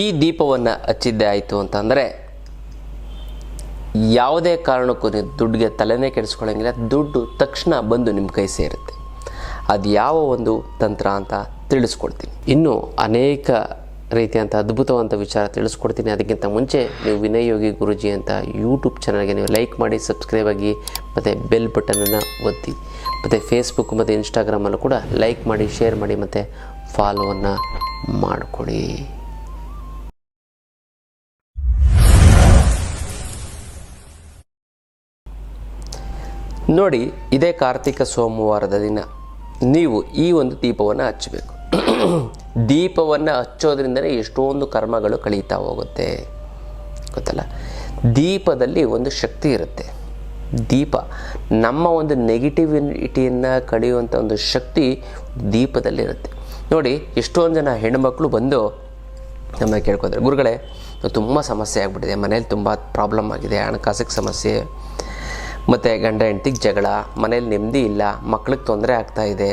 ಈ ದೀಪವನ್ನು ಹಚ್ಚಿದ್ದೇ ಆಯಿತು ಅಂತಂದರೆ ಯಾವುದೇ ಕಾರಣಕ್ಕೂ ನೀವು ದುಡ್ಡಿಗೆ ತಲೆನೇ ಕೆಡಿಸ್ಕೊಳ್ಳೋಂಗಿಲ್ಲ ದುಡ್ಡು ತಕ್ಷಣ ಬಂದು ನಿಮ್ಮ ಕೈ ಸೇರುತ್ತೆ. ಅದು ಯಾವ ಒಂದು ತಂತ್ರ ಅಂತ ತಿಳಿಸ್ಕೊಡ್ತೀನಿ. ಇನ್ನು ಅನೇಕ ರೀತಿಯಂಥ ಅದ್ಭುತವಂಥ ವಿಚಾರ ತಿಳಿಸ್ಕೊಡ್ತೀನಿ. ಅದಕ್ಕಿಂತ ಮುಂಚೆ ನೀವು ವಿನಯ್ ಯೋಗಿ ಗುರುಜಿ ಅಂತ ಯೂಟ್ಯೂಬ್ ಚಾನಲ್ಗೆ ನೀವು ಲೈಕ್ ಮಾಡಿ ಸಬ್ಸ್ಕ್ರೈಬ್ ಆಗಿ, ಮತ್ತು ಬೆಲ್ ಬಟನನ್ನು ಒತ್ತಿ, ಮತ್ತು ಫೇಸ್ಬುಕ್ ಮತ್ತು ಇನ್ಸ್ಟಾಗ್ರಾಮಲ್ಲೂ ಕೂಡ ಲೈಕ್ ಮಾಡಿ ಶೇರ್ ಮಾಡಿ, ಮತ್ತು ಫಾಲೋವನ್ನು ಮಾಡಿಕೊಡಿ. ನೋಡಿ, ಇದೇ ಕಾರ್ತಿಕ ಸೋಮವಾರದ ದಿನ. ನೀವು ಈ ಒಂದು ದೀಪವನ್ನು ಹಚ್ಚಬೇಕು. ದೀಪವನ್ನು ಹಚ್ಚೋದ್ರಿಂದಲೇ ಎಷ್ಟೊಂದು ಕರ್ಮಗಳು ಕಳೀತಾ ಹೋಗುತ್ತೆ. ಗೊತ್ತಲ್ಲ? ದೀಪದಲ್ಲಿ ಒಂದು ಶಕ್ತಿ ಇರುತ್ತೆ. ದೀಪ. ನಮ್ಮ ಒಂದು ನೆಗೆಟಿವಿಟಿಯನ್ನು ಕಳೆಯುವಂಥ ಒಂದು ಶಕ್ತಿ ದೀಪದಲ್ಲಿರುತ್ತೆ ನೋಡಿ, ಎಷ್ಟೊಂದು ಜನ ಹೆಣ್ಮಕ್ಳು ಬಂದು ನಮ್ಮ ಕೇಳ್ಕೊತಾರೆ. ಗುರುಗಳೇ, ತುಂಬ ಸಮಸ್ಯೆ ಆಗಿಬಿಟ್ಟಿದೆ. ಮನೇಲಿ ತುಂಬ ಪ್ರಾಬ್ಲಮ್ ಆಗಿದೆ. ಹಣಕಾಸಿಗೆ ಸಮಸ್ಯೆ. ಮತ್ತು ಗಂಡ ಹೆಂಡ್ತಿಗೆ ಜಗಳ ಮನೇಲಿ ನೆಮ್ಮದಿ ಇಲ್ಲ, ಮಕ್ಳಿಗೆ ತೊಂದರೆ ಆಗ್ತಾ ಇದೆ,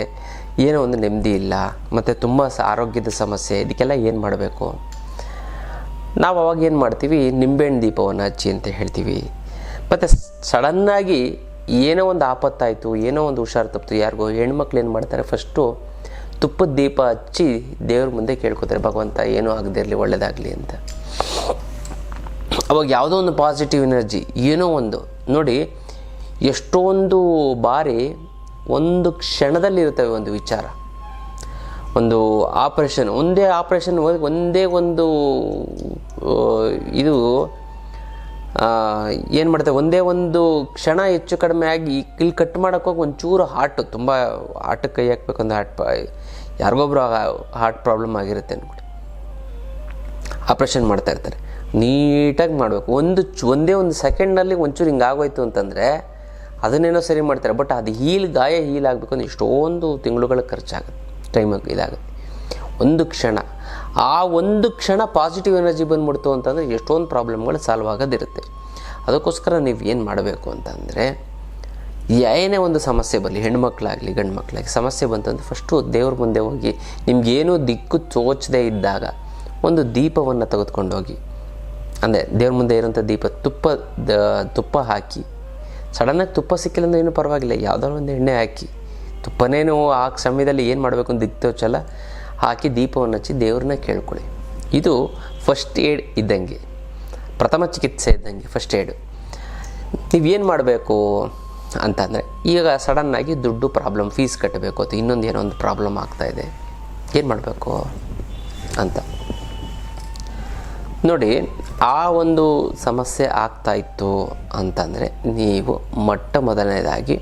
ಏನೋ ಒಂದು ನೆಮ್ಮದಿ ಇಲ್ಲ, ಮತ್ತು ತುಂಬ ಆರೋಗ್ಯದ ಸಮಸ್ಯೆ, ಇದಕ್ಕೆಲ್ಲ ಏನು ಮಾಡಬೇಕು? ನಾವು ಅವಾಗ ಏನು ಮಾಡ್ತೀವಿ? ನಿಂಬೆಹಣ್ಣು ದೀಪವನ್ನು ಹಚ್ಚಿ ಅಂತ ಹೇಳ್ತೀವಿ. ಮತ್ತು ಸಡನ್ನಾಗಿ ಏನೋ ಒಂದು ಆಪತ್ತಾಯಿತು, ಏನೋ ಒಂದು ಹುಷಾರು ತಪ್ಪಿತು ಯಾರಿಗೋ ಹೆಣ್ಮಕ್ಳು ಏನು ಮಾಡ್ತಾರೆ? ಫಸ್ಟು ತುಪ್ಪದ ದೀಪ ಹಚ್ಚಿ ದೇವ್ರ ಮುಂದೆ ಕೇಳ್ಕೊತಾರೆ, ಭಗವಂತ, ಏನೂ ಆಗದಿರಲಿ ಒಳ್ಳೆಯದಾಗಲಿ ಅಂತ. ಅವಾಗ ಯಾವುದೋ ಒಂದು ಪಾಸಿಟಿವ್ ಎನರ್ಜಿ ಏನೋ ಒಂದು. ನೋಡಿ ಎಷ್ಟೊಂದು ಬಾರಿ ಒಂದು ಕ್ಷಣದಲ್ಲಿರುತ್ತವೆ ಒಂದು ವಿಚಾರ. ಒಂದು ಆಪ್ರೇಷನ್, ಒಂದೇ ಆಪರೇಷನ್ ಒಂದೇ ಒಂದು ಇದು ಏನು ಮಾಡ್ತೇವೆ, ಒಂದೇ ಒಂದು ಕ್ಷಣ ಹೆಚ್ಚು ಕಡಿಮೆ ಆಗಿ ಇಲ್ಲಿ ಕಟ್ ಮಾಡೋಕ್ಕೋಗಿ ಒಂಚೂರು ಹಾರ್ಟ್ ತುಂಬ ಹಾರ್ಟ್ ಕೈ ಹಾಕ್ಬೇಕಂದ್ರೆ ಹಾರ್ಟ್ ಯಾರಿಗೊಬ್ರು ಹಾರ್ಟ್ ಪ್ರಾಬ್ಲಮ್ ಆಗಿರುತ್ತೆ ಅಂದ್ಬಿಟ್ಟು ಆಪ್ರೇಷನ್ ಮಾಡ್ತಾ ಇರ್ತಾರೆ. ನೀಟಾಗಿ ಮಾಡಬೇಕು. ಒಂದು ಒಂದೇ ಒಂದು ಸೆಕೆಂಡಲ್ಲಿ ಒಂಚೂರು ಹಿಂಗೆ ಆಗೋಯ್ತು ಅಂತಂದರೆ ಅದನ್ನೇನೋ ಸರಿ ಮಾಡ್ತಾರೆ. ಬಟ್ ಅದು ಹೀಲ್ ಗಾಯ ಹೀಲ್ ಆಗಬೇಕು ಅಂದರೆ ಎಷ್ಟೊಂದು ತಿಂಗಳುಗಳ ಖರ್ಚಾಗುತ್ತೆ. ಟೈಮ್ ಇದಾಗುತ್ತೆ. ಒಂದು ಕ್ಷಣ. ಆ ಒಂದು ಕ್ಷಣ ಪಾಸಿಟಿವ್ ಎನರ್ಜಿ ಬಂದ್ಬಿಡ್ತು ಅಂತಂದರೆ ಎಷ್ಟೊಂದು ಪ್ರಾಬ್ಲಮ್ಗಳು ಸಾಲ್ವ್ ಆಗೋದಿರುತ್ತೆ. ಅದಕ್ಕೋಸ್ಕರ ನೀವು ಏನು ಮಾಡಬೇಕು ಅಂತಂದರೆ ಏನೇ ಒಂದು ಸಮಸ್ಯೆ ಬರಲಿ, ಹೆಣ್ಮಕ್ಳಾಗಲಿ ಗಂಡು ಮಕ್ಕಳಾಗಲಿ ಸಮಸ್ಯೆ ಬಂತಂದ್ರೆ ಫಸ್ಟು ದೇವ್ರ ಮುಂದೆ ಹೋಗಿ, ನಿಮಗೇನೋ ದಿಕ್ಕು ತೋಚದೇ ಇದ್ದಾಗ ಒಂದು ದೀಪವನ್ನು ತೆಗೆದುಕೊಂಡೋಗಿ ಅಂದರೆ ದೇವ್ರ ಮುಂದೆ ಇರೋಂಥ ದೀಪ ತುಪ್ಪ ತುಪ್ಪ ಹಾಕಿ ಸಡನ್ನಾಗಿ ತುಪ್ಪ ಸಿಕ್ಕಿಲ್ಲ ಅಂದ್ರೆ ಏನು ಪರವಾಗಿಲ್ಲ. ಯಾವುದಾದ್ರು ಒಂದು ಎಣ್ಣೆ ಹಾಕಿ. ತುಪ್ಪನೇನು ಆ ಸಮಯದಲ್ಲಿ ಏನು ಮಾಡಬೇಕು ಅಂತ ದಿಕ್ಕು ತೋಚಲ್ಲ ಹಾಕಿ ದೀಪವನ್ನು ಹಚ್ಚಿ ದೇವ್ರನ್ನ ಕೇಳ್ಕೊಳ್ಳಿ. ಇದು ಫಸ್ಟ್ ಏಡ್ ಇದ್ದಂಗೆ. ಪ್ರಥಮ ಚಿಕಿತ್ಸೆ ಇದ್ದಂಗೆ ಫಸ್ಟ್ ಏಡು ನೀವೇನು ಮಾಡಬೇಕು ಅಂತಂದರೆ, ಈಗ ಸಡನ್ನಾಗಿ ದುಡ್ಡು ಪ್ರಾಬ್ಲಮ್ ಫೀಸ್ ಕಟ್ಟಬೇಕು ಅಥವಾ ಇನ್ನೊಂದು ಏನೋ ಒಂದು ಪ್ರಾಬ್ಲಮ್ ಆಗ್ತಾಯಿದೆ ಏನು ಮಾಡಬೇಕು ಅಂತ. ನೋಡಿ, ಆ ಒಂದು ಸಮಸ್ಯೆ ಆಗ್ತಾ ಇತ್ತು ಅಂತಂದರೆ ನೀವು ಮೊಟ್ಟ ಮೊದಲನೇದಾಗಿ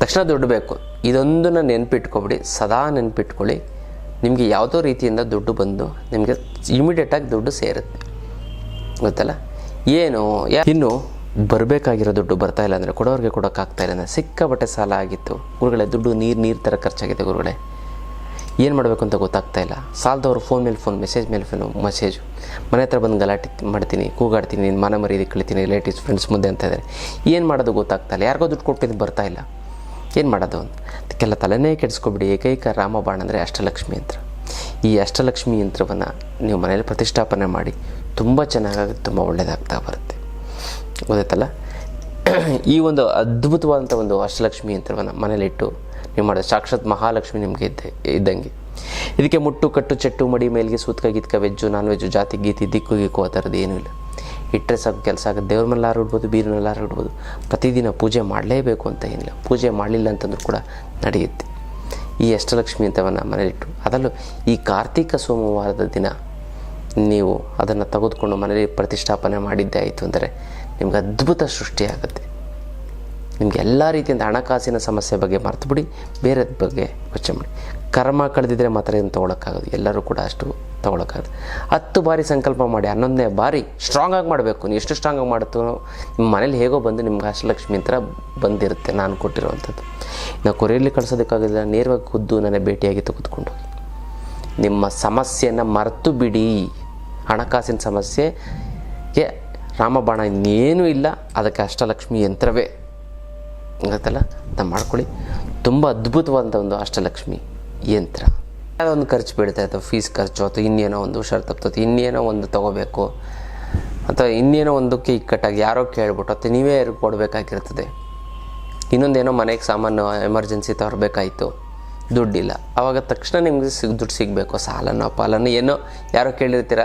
ತಕ್ಷಣ ದುಡ್ಡು ಬೇಕು. ಇದೊಂದನ್ನು ನೆನ್ಪಿಟ್ಕೊಬಿಡಿ, ಸದಾ ನೆನ್ಪಿಟ್ಕೊಳ್ಳಿ. ನಿಮಗೆ ಯಾವುದೋ ರೀತಿಯಿಂದ ದುಡ್ಡು ಬಂದು ನಿಮಗೆ ಇಮಿಡಿಯೇಟಾಗಿ ದುಡ್ಡು ಸೇರುತ್ತೆ. ಗೊತ್ತಲ್ಲ? ಏನು ಇನ್ನು ಬರಬೇಕಾಗಿರೋ ದುಡ್ಡು ಬರ್ತಾ ಇಲ್ಲ ಅಂದರೆ ಕೊಡೋರಿಗೆ ಕೊಡೋಕ್ಕಾಗ್ತಾ ಇಲ್ಲ ಅಂದರೆ ಸಿಕ್ಕಾಪಟ್ಟೆ ಸಾಲ ಆಗಿತ್ತು. ಗುರುಗಳೇ, ದುಡ್ಡು ನೀರು ನೀರು ಥರ ಖರ್ಚಾಗಿದೆ ಗುರುಗಳೇ. ಏನು ಮಾಡಬೇಕು ಅಂತ ಗೊತ್ತಾಗ್ತಾ ಇಲ್ಲ. ಸಾಲದವ್ರು ಫೋನ್ ಮೇಲೆ ಫೋನ್ ಮೆಸೇಜ್ ಮೇಲೆ ಫೋನ್ ಮೆಸೇಜು ಮನೆ ಹತ್ರ ಬಂದು ಗಲಾಟೆ ಮಾಡ್ತೀನಿ, ಕೂಗಾಡ್ತೀನಿ ನಿನ್ನ ಮನ ಮರೀದಿ ಕಳಿತೀನಿ ರಿಲೇಟಿವ್ಸ್ ಫ್ರೆಂಡ್ಸ್ ಮುಂದೆ ಅಂತ ಇದ್ದಾರೆ ಏನು ಮಾಡೋದು ಗೊತ್ತಾಗ್ತಾ ಇಲ್ಲ. ಯಾರಿಗೋ ದುಡ್ಡು ಕೊಟ್ಟಿದ್ದು ಬರ್ತಾ ಇಲ್ಲ. ಏನು ಮಾಡೋದು ಅಂತ. ಅದಕ್ಕೆಲ್ಲ ತಲೆನೇ ಕೆಡಿಸ್ಕೊಬಿಡಿ. ಏಕೈಕ ರಾಮಬಾಣ ಅಂದರೆ ಅಷ್ಟಲಕ್ಷ್ಮಿ ಯಂತ್ರ ಈ ಅಷ್ಟಲಕ್ಷ್ಮಿ ಯಂತ್ರವನ್ನು ನೀವು ಮನೇಲಿ ಪ್ರತಿಷ್ಠಾಪನೆ ಮಾಡಿ, ತುಂಬ ಚೆನ್ನಾಗಿ ತುಂಬ ಒಳ್ಳೆಯದಾಗ್ತಾ ಬರುತ್ತೆ. ಗೊತ್ತಾಯ್ತಲ್ಲ? ಈ ಒಂದು ಅದ್ಭುತವಾದಂಥ ಒಂದು ಅಷ್ಟಲಕ್ಷ್ಮಿ ಯಂತ್ರವನ್ನು ಮನೇಲಿಟ್ಟು ನೀವು ಮಾಡೋದು ಸಾಕ್ಷಾತ್ ಮಹಾಲಕ್ಷ್ಮಿ ನಿಮಗೆ ಇದ್ದೆ, ಇದ್ದಂಗೆ. ಇದಕ್ಕೆ ಮುಟ್ಟು, ಕಟ್ಟು, ಚೆಟ್ಟು, ಮಡಿ, ಮೇಲ್ಗೆ ಸೂತ್ಕ, ಗೀತ್ಕ, ವೆಜ್ಜು, ನಾನ್ ವೆಜ್ಜು, ಜಾತಿ, ಗೀತಿ, ದಿಕ್ಕು, ಗಿಕ್ಕು, ಆ ಥರದ್ದು ಏನೂ ಇಲ್ಲ. ಇಟ್ಟರೆ ಸಾಕು, ಕೆಲಸ ಆಗುತ್ತೆ. ದೇವ್ರ ಮೇಲಾರು ಇಡ್ಬೋದು ಬೀರಿನಲ್ಲಾರು ಇಡ್ಬೋದು. ಪ್ರತಿದಿನ ಪೂಜೆ ಮಾಡಲೇಬೇಕು ಅಂತ ಏನಿಲ್ಲ. ಪೂಜೆ ಮಾಡಲಿಲ್ಲ ಅಂತಂದ್ರೂ ಕೂಡ ನಡೆಯುತ್ತೆ. ಈ ಅಷ್ಟಲಕ್ಷ್ಮಿ ಅಂತವನ್ನು ಮನೇಲಿಟ್ಟು. ಅದರಲ್ಲೂ ಈ ಕಾರ್ತಿಕ ಸೋಮವಾರದ ದಿನ ನೀವು ಅದನ್ನು ತೆಗೆದುಕೊಂಡು ಮನೇಲಿ ಪ್ರತಿಷ್ಠಾಪನೆ ಮಾಡಿದ್ದೇ ಆಯಿತು ಅಂದರೆ ನಿಮ್ಗೆ ಅದ್ಭುತ ಸೃಷ್ಟಿಯಾಗುತ್ತೆ. ನಿಮಗೆ ಎಲ್ಲ ರೀತಿಯಿಂದ ಹಣಕಾಸಿನ ಸಮಸ್ಯೆ ಬಗ್ಗೆ ಮರ್ತುಬಿಡಿ ಬಿಡಿ ಬೇರೆ ಬಗ್ಗೆ ಯೋಚನೆ ಮಾಡಿ. ಕರ್ಮ ಕಳೆದಿದ್ರೆ ಮಾತ್ರ ಏನು ತೊಗೊಳಕ್ಕಾಗೋದು, ಎಲ್ಲರೂ ಕೂಡ ಅಷ್ಟು ತೊಗೊಳಕ್ಕಾಗೋದು. ಹತ್ತು ಬಾರಿ ಸಂಕಲ್ಪ ಮಾಡಿ, ಹನ್ನೊಂದನೇ ಬಾರಿ ಸ್ಟ್ರಾಂಗಾಗಿ ಮಾಡಬೇಕು. ನೀವು ಎಷ್ಟು ಸ್ಟ್ರಾಂಗಾಗಿ ಮಾಡುತ್ತೋ ನಿಮ್ಮ ಮನೇಲಿ ಹೇಗೋ ಬಂದು ನಿಮ್ಗೆ ಅಷ್ಟಲಕ್ಷ್ಮಿ ಅಂತ ಬಂದಿರುತ್ತೆ ನಾನು ಕೊಟ್ಟಿರುವಂಥದ್ದು. ನಾವು ಕೊರಿಯಲ್ಲಿ ಕಳಿಸೋದಕ್ಕಾಗಿಲ್ಲ, ನೇರವಾಗಿ ಖುದ್ದು ನನ್ನ ಭೇಟಿಯಾಗಿ ತೆಗೆದುಕೊಂಡು ನಿಮ್ಮ ಸಮಸ್ಯೆಯನ್ನು ಮರೆತು ಬಿಡಿ. ಹಣಕಾಸಿನ ಸಮಸ್ಯೆಗೆ ರಾಮಬಾಣ ಇನ್ನೇನೂ ಇಲ್ಲ, ಅದಕ್ಕೆ ಅಷ್ಟಲಕ್ಷ್ಮಿ ಯಂತ್ರವೇ. ಗೊತ್ತಲ್ಲ ಅಂತ ಮಾಡ್ಕೊಳ್ಳಿ. ತುಂಬ ಅದ್ಭುತವಾದಂಥ ಒಂದು ಅಷ್ಟಲಕ್ಷ್ಮಿ ಯಂತ್ರ. ಅದೊಂದು ಖರ್ಚು ಬೀಳ್ತಾ ಅಥವಾ ಫೀಸ್ ಖರ್ಚು, ಅಥವಾ ಇನ್ನೇನೋ ಒಂದು ಹುಷಾರು ತಪ್ಪತ್ತೆ ಇನ್ನೇನೋ ಒಂದು ತೊಗೋಬೇಕು, ಅಥವಾ ಇನ್ನೇನೋ ಒಂದಕ್ಕೆ ಇಕ್ಕಟ್ಟಾಗಿ ಯಾರೋ ಕೇಳ್ಬಿಟ್ಟು ಅಥವಾ ನೀವೇ ಕೊಡಬೇಕಾಗಿರ್ತದೆ ಇನ್ನೊಂದೇನೋ ಮನೆಗೆ ಸಾಮಾನು ಎಮರ್ಜೆನ್ಸಿ ತರಬೇಕಾಯಿತು, ದುಡ್ಡಿಲ್ಲ. ಆವಾಗ ತಕ್ಷಣ ನಿಮಗೆ ಸಿಗ್, ದುಡ್ಡು ಸಿಗಬೇಕು. ಸಾಲನೋ, ಪಾಲನ, ಏನೋ, ಯಾರೋ ಕೇಳಿರ್ತೀರ,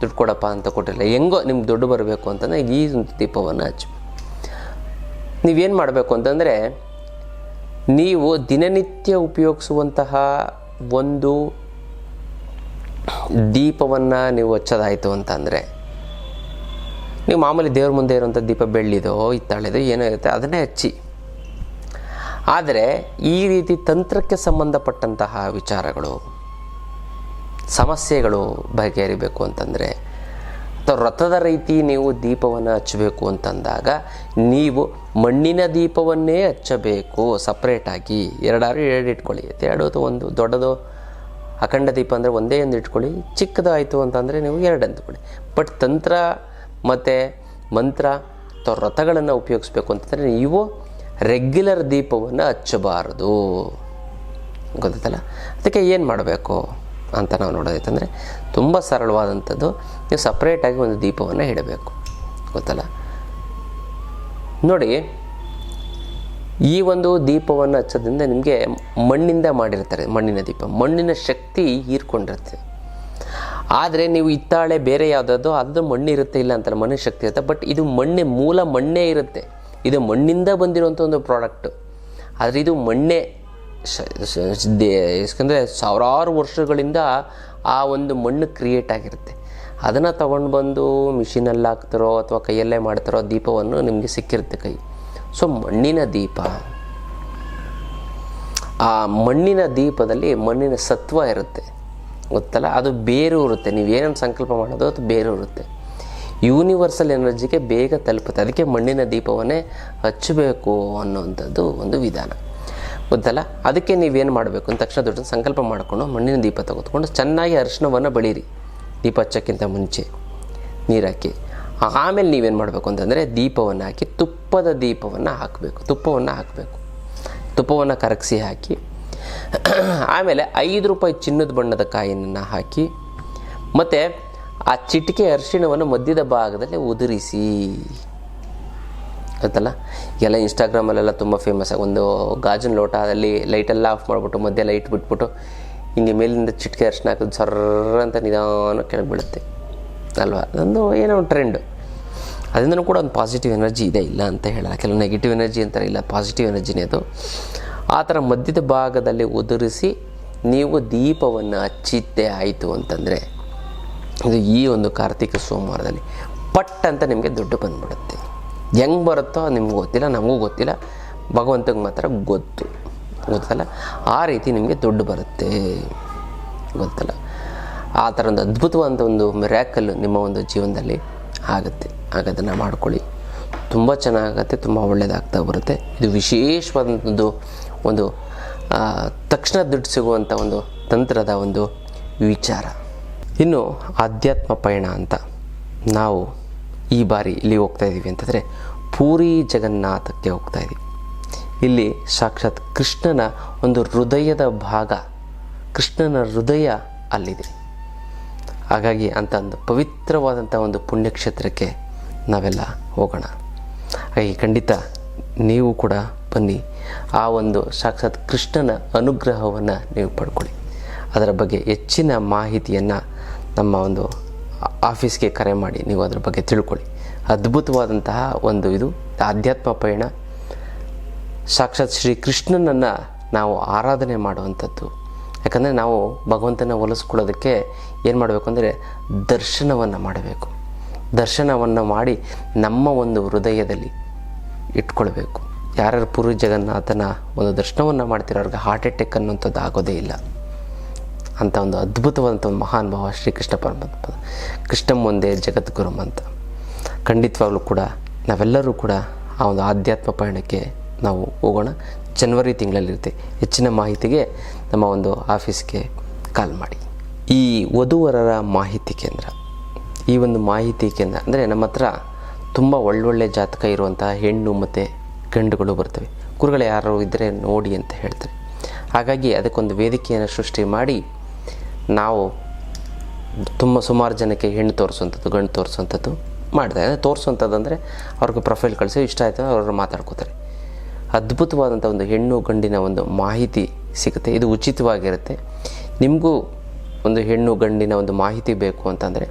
ದುಡ್ಡು ಕೊಡಪ್ಪ ಅಂತ ಕೊಟ್ಟಿಲ್ಲ. ಹೆಂಗೋ ನಿಮ್ಗೆ ದುಡ್ಡು ಬರಬೇಕು ಅಂತಂದರೆ ಈ ಒಂದು ದೀಪವನ್ನು ಹಚ್ಚಿ ನೀವೇನು ಮಾಡಬೇಕು ಅಂತಂದರೆ, ನೀವು ದಿನನಿತ್ಯ ಉಪಯೋಗಿಸುವಂತಹ ಒಂದು ದೀಪವನ್ನು ನೀವು ಹಚ್ಚೋದಾಯಿತು ಅಂತಂದರೆ, ನೀವು ಮಾಮೂಲಿ ದೇವ್ರ ಮುಂದೆ ಇರುವಂಥ ದೀಪ ಬೆಳ್ಳಿದೋ ಇತ್ತಾಳೆದೋ ಏನೋ ಇರುತ್ತೆ, ಅದನ್ನೇ ಹಚ್ಚಿ. ಆದರೆ, ಈ ರೀತಿ ತಂತ್ರಕ್ಕೆ ಸಂಬಂಧಪಟ್ಟಂತಹ ವಿಚಾರಗಳು, ಸಮಸ್ಯೆಗಳು ಬಗೆಹರಿಬೇಕು ಅಂತಂದರೆ ವ್ರತದ ರೀತಿ ನೀವು ದೀಪವನ್ನು ಹಚ್ಚಬೇಕು ಅಂತಂದಾಗ ನೀವು ಮಣ್ಣಿನ ದೀಪವನ್ನೇ ಹಚ್ಚಬೇಕು ಸಪ್ರೇಟಾಗಿ ಎರಡಾರು ಎರಡು ಇಟ್ಕೊಳ್ಳಿ. ಎರಡು ಅಥವಾ ಒಂದು ದೊಡ್ಡದು ಅಖಂಡ ದೀಪ ಅಂದರೆ ಒಂದೇ ಒಂದು ಇಟ್ಕೊಳ್ಳಿ. ಚಿಕ್ಕದಾಯಿತು ಅಂತಂದರೆ ನೀವು ಎರಡು ಅಂದ್ಕೊಳ್ಳಿ ಬಟ್ ತಂತ್ರ ಮತ್ತು ಮಂತ್ರ ಅಥವಾ ವ್ರತಗಳನ್ನು ಉಪಯೋಗಿಸ್ಬೇಕು ಅಂತಂದರೆ ನೀವು ರೆಗ್ಯುಲರ್ ದೀಪವನ್ನು ಹಚ್ಚಬಾರದು. ಗೊತ್ತಲ್ಲ ಅದಕ್ಕೆ ಏನು ಮಾಡಬೇಕು? ಅಂತ ನಾವು ನೋಡೋದೈತಂದರೆ ತುಂಬ ಸರಳವಾದಂಥದ್ದು ನೀವು ಸಪ್ರೇಟಾಗಿ ಒಂದು ದೀಪವನ್ನು ಇಡಬೇಕು. ಗೊತ್ತಲ್ಲ? ನೋಡಿ, ಈ ಒಂದು ದೀಪವನ್ನು ಹಚ್ಚೋದ್ರಿಂದ ನಿಮಗೆ ಮಣ್ಣಿಂದ ಮಾಡಿರ್ತಾರೆ, ಮಣ್ಣಿನ ದೀಪ. ಮಣ್ಣಿನ ಶಕ್ತಿ ಹೀರ್ಕೊಂಡಿರುತ್ತೆ. ಆದರೆ ನೀವು ಇತ್ತಾಳೆ ಬೇರೆ ಯಾವುದಾದ್ರು ಅದು ಮಣ್ಣು ಇರುತ್ತೆ ಇಲ್ಲ ಅಂತಲ್ಲ, ಮಣ್ಣಿನ ಶಕ್ತಿ ಇರುತ್ತೆ. ಬಟ್ ಇದು ಮಣ್ಣೆ, ಮೂಲ ಮಣ್ಣೇ ಇರುತ್ತೆ. ಇದು ಮಣ್ಣಿಂದ ಬಂದಿರುವಂಥ ಒಂದು ಪ್ರಾಡಕ್ಟು ಆದರೆ ಇದು ಮಣ್ಣೆ ಯಾಕಂದರೆ ಸಾವಿರಾರು ವರ್ಷಗಳಿಂದ ಆ ಒಂದು ಮಣ್ಣು ಕ್ರಿಯೇಟ್ ಆಗಿರುತ್ತೆ. ಅದನ್ನು ತಗೊಂಡು ಬಂದು ಮಿಷಿನಲ್ಲಿ ಹಾಕ್ತಾರೋ ಅಥವಾ ಕೈಯಲ್ಲೇ ಮಾಡ್ತಾರೋ ದೀಪವನ್ನು ನಿಮಗೆ ಸಿಕ್ಕಿರುತ್ತೆ ಕೈ. ಸೊ ಮಣ್ಣಿನ ದೀಪ, ಆ ಮಣ್ಣಿನ ದೀಪದಲ್ಲಿ ಮಣ್ಣಿನ ಸತ್ವ ಇರುತ್ತೆ. ಗೊತ್ತಲ್ಲ? ಅದು ಬೇರೂರುತ್ತೆ ನೀವು ಏನೇನು ಸಂಕಲ್ಪ ಮಾಡೋದು ಅದು ಬೇರೂರುತ್ತೆ ಯೂನಿವರ್ಸಲ್ ಎನರ್ಜಿಗೆ ಬೇಗ ತಲುಪುತ್ತೆ. ಅದಕ್ಕೆ ಮಣ್ಣಿನ ದೀಪವನ್ನೇ ಹಚ್ಚಬೇಕು ಅನ್ನೋವಂಥದ್ದು ಒಂದು ವಿಧಾನ. ಗೊತ್ತಲ್ಲ ಅದಕ್ಕೆ ನೀವೇನು ಮಾಡಬೇಕು? ಅಂತ ತಕ್ಷಣ ದೊಡ್ಡ ಸಂಕಲ್ಪ ಮಾಡಿಕೊಂಡು ಮಣ್ಣಿನ ದೀಪ ತೆಗೆದುಕೊಂಡು ಚೆನ್ನಾಗಿ ಅರಿಶಿಣವನ್ನು ಬೆಳೀರಿ. ದೀಪ ಹಚ್ಚೋಕ್ಕಿಂತ ಮುಂಚೆ ನೀರಾಕಿ ಆಮೇಲೆ ನೀವೇನು ಮಾಡಬೇಕು ಅಂತಂದರೆ ದೀಪವನ್ನು ಹಾಕಿ, ತುಪ್ಪದ ದೀಪವನ್ನು ಹಾಕಬೇಕು. ತುಪ್ಪವನ್ನು ಹಾಕಬೇಕು. ತುಪ್ಪವನ್ನು ಕರಗಿಸಿ ಹಾಕಿ, ಆಮೇಲೆ ಐದು ರೂಪಾಯಿ ಚಿನ್ನದ ಬಣ್ಣದ ಕಾಯಿನನ್ನು ಹಾಕಿ, ಮತ್ತು ಆ ಚಿಟಿಕೆ ಅರಿಶಿಣವನ್ನು ಮಧ್ಯದ ಭಾಗದಲ್ಲಿ ಉದುರಿಸಿ. ಗೊತ್ತಲ್ಲ ಎಲ್ಲ ಇನ್ಸ್ಟಾಗ್ರಾಮಲ್ಲೆಲ್ಲ ತುಂಬ ಫೇಮಸ್ ಒಂದು ಗಾಜಿನ ಲೋಟ, ಅಲ್ಲಿ ಲೈಟೆಲ್ಲ ಆಫ್ ಮಾಡಿಬಿಟ್ಟು, ಮಧ್ಯೆ ಲೈಟ್ ಬಿಟ್ಬಿಟ್ಟು, ಹಿಂಗೆ ಮೇಲಿಂದ ಚಿಟಿಕೆ ಅರ್ಶನ ಹಾಕೋದು ಸರ್ರ ಅಂತ ನಿಧಾನ ಕೆಳಗೆ ಬೀಳುತ್ತೆ. ಅಲ್ವಾ? ಅದೊಂದು ಏನೋ ಒಂದು ಟ್ರೆಂಡ್ ಅದರಿಂದನೂ ಕೂಡ ಒಂದು ಪಾಸಿಟಿವ್ ಎನರ್ಜಿ ಇದೆ, ಇಲ್ಲ ಅಂತ ಹೇಳಲ್ಲ. ಕೆಲವು ನೆಗೆಟಿವ್ ಎನರ್ಜಿ ಅಂತಾರೆ, ಇಲ್ಲ ಪಾಸಿಟಿವ್ ಎನರ್ಜಿನೇ ಅದು. ಆ ಥರ ಮಧ್ಯದ ಭಾಗದಲ್ಲಿ ಉದುರಿಸಿ, ನೀವು ದೀಪವನ್ನು ಹಚ್ಚಿದ್ದೇ ಆಯಿತು ಅಂತಂದರೆ, ಇದು ಈ ಒಂದು ಕಾರ್ತಿಕ ಸೋಮವಾರದಲ್ಲಿ ಪಟ್ ಅಂತ ನಿಮಗೆ ದುಡ್ಡು ಬಂದ್ಬಿಡುತ್ತೆ. ಹೆಂಗೆ ಬರುತ್ತೋ ನಿಮ್ಗೆ ಗೊತ್ತಿಲ್ಲ, ನಮಗೂ ಗೊತ್ತಿಲ್ಲ. ಭಗವಂತಗೆ ಮಾತ್ರ ಗೊತ್ತು. ಗೊತ್ತಲ್ಲ? ಆ ರೀತಿ ನಿಮಗೆ ದುಡ್ಡು ಬರುತ್ತೆ. ಗೊತ್ತಲ್ಲ? ಆ ಥರ ಒಂದು ಅದ್ಭುತವಾದಂಥ ಒಂದು ಮಿರ್ಯಾಕಲ್ ನಿಮ್ಮ ಒಂದು ಜೀವನದಲ್ಲಿ ಆಗುತ್ತೆ. ಹಾಗದನ್ನು ಮಾಡ್ಕೊಳ್ಳಿ. ತುಂಬ ಚೆನ್ನಾಗತ್ತೆ, ತುಂಬ ಒಳ್ಳೆಯದಾಗ್ತಾ ಬರುತ್ತೆ. ಇದು ವಿಶೇಷವಾದಂಥದ್ದು ಒಂದು ತಕ್ಷಣ ದುಡ್ಡು ಸಿಗುವಂಥ ಒಂದು ತಂತ್ರದ ಒಂದು ವಿಚಾರ. ಇನ್ನು ಆಧ್ಯಾತ್ಮ ಪಯಣ ಅಂತ ನಾವು ಈ ಬಾರಿ ಇಲ್ಲಿ ಹೋಗ್ತಾ ಇದ್ದೀವಿ ಅಂತಂದರೆ ಪೂರಿ ಜಗನ್ನಾಥಕ್ಕೆ ಹೋಗ್ತಾ ಇದ್ದೀವಿ ಇಲ್ಲಿ ಸಾಕ್ಷಾತ್ ಕೃಷ್ಣನ ಒಂದು ಹೃದಯದ ಭಾಗ, ಕೃಷ್ಣನ ಹೃದಯ ಅಲ್ಲಿದೆ. ಹಾಗಾಗಿ ಅಂತ ಒಂದು ಪವಿತ್ರವಾದಂಥ ಒಂದು ಪುಣ್ಯಕ್ಷೇತ್ರಕ್ಕೆ ನಾವೆಲ್ಲ ಹೋಗೋಣ. ಹಾಗೆ ಖಂಡಿತ ನೀವು ಕೂಡ ಬನ್ನಿ. ಆ ಒಂದು ಸಾಕ್ಷಾತ್ ಕೃಷ್ಣನ ಅನುಗ್ರಹವನ್ನು ನೀವು ಪಡ್ಕೊಳ್ಳಿ. ಅದರ ಬಗ್ಗೆ ಹೆಚ್ಚಿನ ಮಾಹಿತಿಯನ್ನು ನಮ್ಮ ಒಂದು ಆಫೀಸ್ಗೆ ಕರೆ ಮಾಡಿ, ನೀವು ಅದ್ರ ಬಗ್ಗೆ ತಿಳ್ಕೊಳ್ಳಿ. ಅದ್ಭುತವಾದಂತಹ ಒಂದು ಇದು. ಆಧ್ಯಾತ್ಮ ಪಯಣ. ಸಾಕ್ಷಾತ್ ಶ್ರೀ ಕೃಷ್ಣನನ್ನು ನಾವು ಆರಾಧನೆ ಮಾಡುವಂಥದ್ದು. ಯಾಕಂದರೆ ನಾವು ಭಗವಂತನ ಒಲಿಸ್ಕೊಳ್ಳೋದಕ್ಕೆ ಏನು ಮಾಡಬೇಕು ಅಂದರೆ ದರ್ಶನವನ್ನು ಮಾಡಬೇಕು. ದರ್ಶನವನ್ನು ಮಾಡಿ ನಮ್ಮ ಒಂದು ಹೃದಯದಲ್ಲಿ ಇಟ್ಕೊಳ್ಬೇಕು. ಯಾರ್ಯಾರು ಪೂರ್ವ ಜಗನ್ನಾಥನ ಒಂದು ದರ್ಶನವನ್ನು ಮಾಡ್ತಿರೋ ಅವ್ರಿಗೆ ಹಾರ್ಟ್ ಅಟ್ಯಾಕ್ ಅನ್ನುವಂಥದ್ದು ಆಗೋದೇ ಇಲ್ಲ. ಅಂಥ ಒಂದು ಅದ್ಭುತವಾದಂಥ ಒಂದು ಮಹಾನ್ ಭಾವ ಶ್ರೀಕೃಷ್ಣ ಪರಮಾತ್ಮ ಕೃಷ್ಣ ಒಂದೇ ಜಗದ್ಗುರುಮ್ ಅಂತ ಖಂಡಿತವಾಗ್ಲೂ ಕೂಡ ನಾವೆಲ್ಲರೂ ಕೂಡ ಆ ಒಂದು ಆಧ್ಯಾತ್ಮ ಪಯಣಕ್ಕೆ ನಾವು ಹೋಗೋಣ. ಜನವರಿ ತಿಂಗಳಲ್ಲಿರುತ್ತೆ. ಹೆಚ್ಚಿನ ಮಾಹಿತಿಗೆ ನಮ್ಮ ಒಂದು ಆಫೀಸ್ಗೆ ಕಾಲ್ ಮಾಡಿ. ಈ ವಧುವರರ ಮಾಹಿತಿ ಕೇಂದ್ರ. ಈ ಒಂದು ಮಾಹಿತಿ ಕೇಂದ್ರ ಅಂದರೆ ನಮ್ಮ ಹತ್ರ ತುಂಬ ಒಳ್ಳೊಳ್ಳೆ ಜಾತಕ ಇರುವಂಥ ಹೆಣ್ಣು ಮತ್ತು ಗಂಡುಗಳು ಬರ್ತವೆ. ಗುರುಗಳು ಯಾರು ಇದ್ದರೆ ನೋಡಿ ಅಂತ ಹೇಳ್ತಾರೆ. ಹಾಗಾಗಿ ಅದಕ್ಕೊಂದು ವೇದಿಕೆಯನ್ನು ಸೃಷ್ಟಿ ಮಾಡಿ ನಾವು ತುಂಬ ಸುಮಾರು ಜನಕ್ಕೆ ಹೆಣ್ಣು ತೋರಿಸುವಂಥದ್ದು, ಗಂಡು ತೋರಿಸುವಂಥದ್ದು ಮಾಡಿದೆ. ಅಂದರೆ ತೋರಿಸುವಂಥದ್ದು ಅಂದರೆ ಅವ್ರಿಗೆ ಪ್ರೊಫೈಲ್ ಕಳಿಸಿ, ಇಷ್ಟ ಆಯಿತು ಅವರು ಮಾತಾಡ್ಕೋತಾರೆ. ಅದ್ಭುತವಾದಂಥ ಒಂದು ಹೆಣ್ಣು ಗಂಡಿನ ಒಂದು ಮಾಹಿತಿ ಸಿಗುತ್ತೆ. ಇದು ಉಚಿತವಾಗಿರುತ್ತೆ. ನಿಮಗೂ ಒಂದು ಹೆಣ್ಣು ಗಂಡಿನ ಒಂದು ಮಾಹಿತಿ ಬೇಕು ಅಂತಂದರೆ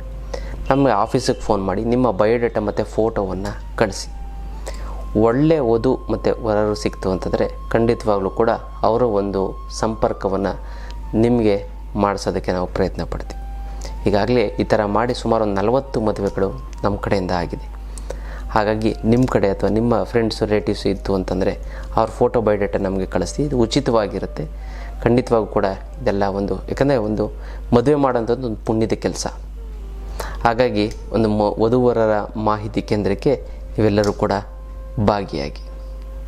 ನಮ್ಮ ಆಫೀಸಿಗೆ ಫೋನ್ ಮಾಡಿ, ನಿಮ್ಮ ಬಯೋಡೇಟಾ ಮತ್ತು ಫೋಟೋವನ್ನು ಕಳಿಸಿ. ಒಳ್ಳೆಯ ಓದು ಮತ್ತು ವರರು ಸಿಕ್ತು ಅಂತಂದರೆ ಖಂಡಿತವಾಗ್ಲೂ ಕೂಡ ಅವರ ಒಂದು ಸಂಪರ್ಕವನ್ನು ನಿಮಗೆ ಮಾಡಿಸೋದಕ್ಕೆ ನಾವು ಪ್ರಯತ್ನ ಪಡ್ತೀವಿ. ಈಗಾಗಲೇ ಈ ಥರ ಮಾಡಿ ಸುಮಾರು ಒಂದು ನಲವತ್ತು ಮದುವೆಗಳು ನಮ್ಮ ಕಡೆಯಿಂದ ಆಗಿದೆ. ಹಾಗಾಗಿ ನಿಮ್ಮ ಕಡೆ ಅಥವಾ ನಿಮ್ಮ ಫ್ರೆಂಡ್ಸ್ ರಿಲೇಟಿವ್ಸು ಇತ್ತು ಅಂತಂದರೆ ಅವ್ರ ಫೋಟೋ ಬಯೋಡೇಟಾ ನಮಗೆ ಕಳಿಸಿ. ಇದು ಉಚಿತವಾಗಿರುತ್ತೆ. ಖಂಡಿತವಾಗೂ ಕೂಡ ಇದೆಲ್ಲ ಒಂದು, ಯಾಕಂದರೆ ಒಂದು ಮದುವೆ ಮಾಡೋಂಥದ್ದು ಒಂದು ಪುಣ್ಯದ ಕೆಲಸ. ಹಾಗಾಗಿ ಒಂದು ಮ, ವಧುವರರ ಮಾಹಿತಿ ಕೇಂದ್ರಕ್ಕೆ ಇವೆಲ್ಲರೂ ಕೂಡ ಭಾಗಿಯಾಗಿ.